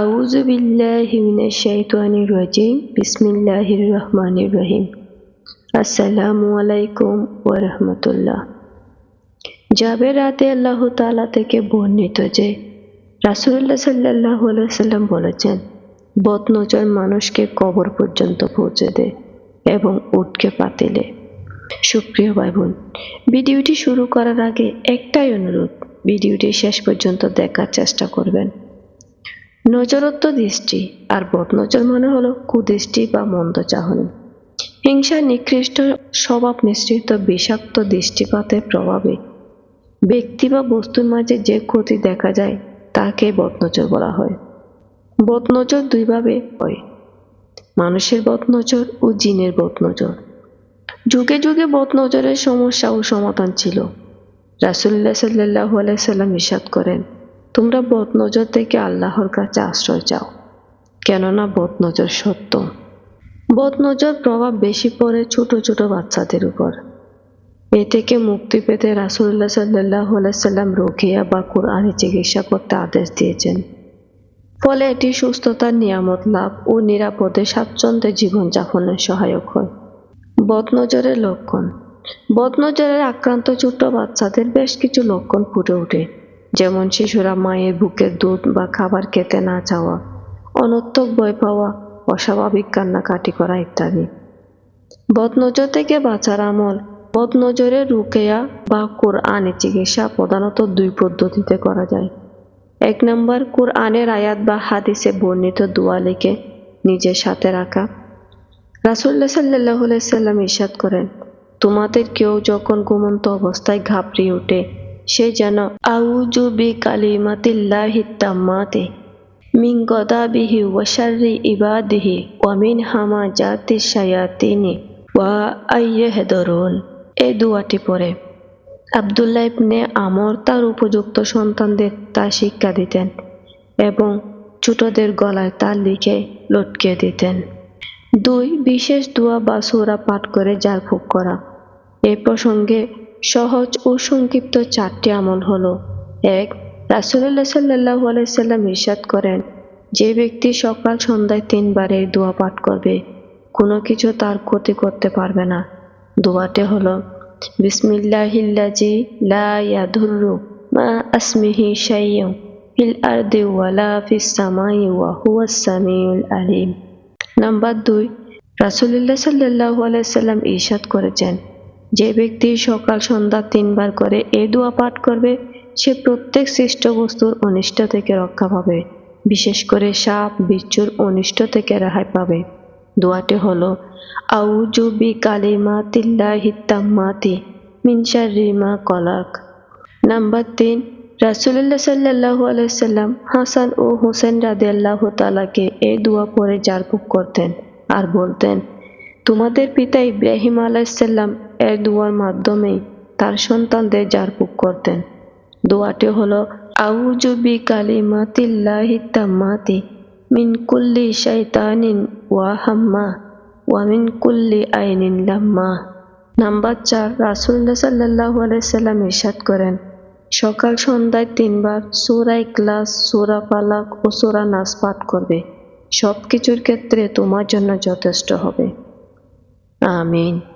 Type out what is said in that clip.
আউযু বিল্লাহি মিনাশ শাইতানির রাজিম বিসমিল্লাহির রহমানির রহিম আসসালামু আলাইকুম ওয়া রাহমাতুল্লাহ জাবের রাতে আল্লাহ তাআলা থেকে বর্ণিত যে, রাসূলুল্লাহ সাল্লাল্লাহু আলাইহি সাল্লাম বলেছেন, বদনজর মানুষকে কবর পর্যন্ত পৌঁছে দেয় এবং উটকে পাতিলে। সুপ্রিয় ভাই বোন ভিডিওটি শুরু করার আগে একটাই অনুরোধ, ভিডিওটি শেষ পর্যন্ত দেখার চেষ্টা করবেন। নজরত্ব দৃষ্টি আর বদনজর মানে হলো কুদৃষ্টি বা মন্দ চাহনি। হিংসা, নিকৃষ্ট স্বভাব মিশ্রিত বিষাক্ত দৃষ্টিপাতের প্রভাবে ব্যক্তি বা বস্তুর মাঝে যে ক্ষতি দেখা যায়, তাকে বদনজর বলা হয়। বদনজর দুইভাবে হয়। মানুষের বদনজর ও জিনের বদনজর যুগে যুগে বদনজরের সমস্যা ও সমাধান ছিল। রাসুল্লাহ সাল্লাহ আলাইসাল্লাম ইসাদ করেন তোমরা বদনজর থেকে আল্লাহর কাছে আশ্রয় চাও, কেননা বদনজর সত্য। বদনজর প্রভাব বেশি পড়ে ছোট ছোট বাচ্চাদের উপর। এ থেকে মুক্তি পেতে রাসুল্লাহ সাল্লাহ সাল্লাম রোগিয়া বা কোরআনে চিকিৎসা করতে আদেশ দিয়েছেন। ফলে এটি সুস্থতার নিয়ামত লাভ ও নিরাপদে স্বাচ্ছন্দ্যে জীবনযাপনের সহায়ক হয়। বদনজরের লক্ষণ। বদনজরের আক্রান্ত ছোট্ট বাচ্চাদের বেশ কিছু লক্ষণ ফুটে ওঠে। যেমন শিশুরা মায়ের বুকের দুধ বা খাবার খেতে না চাওয়া, অনর্থক ভয় পাওয়া, অস্বাভাবিক কান্নাকাটি করা ইত্যাদি। বদনজর থেকে বাঁচার আমল, বদনজরে রুকেয়া বা কোরআনে চিকিৎসা প্রধানত দুই পদ্ধতিতে করা যায়। এক নম্বর, কোরআনের আয়াত বা হাদিসে বর্ণিত দোয়া লিখে নিজের সাথে রাখা। রাসুল্লাহ সাল্লাহ সাল্লাম ইরশাদ করেন, তোমাদের কেউ যখন ঘুমন্ত অবস্থায় ঘাবড়িয়ে ওঠে সে যেন আউজু বি কালিমাতিল্লাহি তাম্মাতে, মিন গদাবিহি ওয়া শাররি ইবাদিহি ওয়া মিন হামাজাতি শায়াতিনি ওয়া আইয়াহদরুন। এই দুয়াটি পড়ে। আবদুল্লাহ ইবনে আমর তার উপযুক্ত সন্তানদের তা শিক্ষা দিতেন এবং ছোটদের গলায় তার লিখে লটকে দিতেন। দুই, বিশেষ দোয়া বা সুরা পাঠ করে ঝাড়ফুঁক করা। এ প্রসঙ্গে সহজ ও সংক্ষিপ্ত চারটি আমল হলো। এক রাসুল্লাহ সাল্লাহ আলাইসাল্লাম ইরশাদ করেন, যে ব্যক্তি সকাল সন্ধ্যায় তিনবার এই দোয়া পাঠ করবে, কোনো কিছু তার ক্ষতি করতে পারবে না। দোয়াটি হলো, বিসমিল্লাহিল্লাজি লা ইয়াদুররু মা আসমিহি শাইয়্যুন ফিল আরদি ওয়ালা ফিস সামাই ওয়া হুয়াস সামিউল আলিম। নাম্বার দুই, রাসুলুল্লাহ সাল্লাহ আলাইসাল্লাম ইরশাদ করেছেন যে ব্যক্তি সকাল সন্ধ্যা তিনবার করে এ দোয়া পাঠ করবে, সে প্রত্যেক সৃষ্ট বস্তুর অনিষ্ট থেকে রক্ষা পাবে। বিশেষ করে সাপ বিচ্ছুর অনিষ্ট থেকে রেহাই পাবে। দোয়াটি হলো আউজু বি কালিমা তিল্লাহি তাম্মাতি মিন শাররি মা কলাক নাম্বার তিন রাসুল্লাহ সাল্লাহ আলাইসাল্লাম হাসান ও হোসেন রাদে আল্লাহ তালাকে এ দোয়া পরে জারপুক করতেন আর বলতেন, তোমাদের পিতা ইব্রাহিম আলাইসাল্লাম এর দোয়ার মাধ্যমেই তার সন্তানদের জারপুক করতেন। দোয়াটি হলো আউজু বি কালিমাতিল্লাহি তাম্মাতি মিন কুল্লি শাইতানিন ওয়া হাম্মা ওয়া মিন কুল্লি আইনিন লাম্মা। নাম্বার চার রাসুল্লাহ সাল্লাহ আলাইসাল্লাম ইরশাদ করেন, সকাল সন্ধ্যায় তিনবার সুরা ইকলাস সুরা পালাক ও সুরা নাস পাঠ করবে। সব কিছুর ক্ষেত্রে তোমার জন্য যথেষ্ট হবে। আমিন।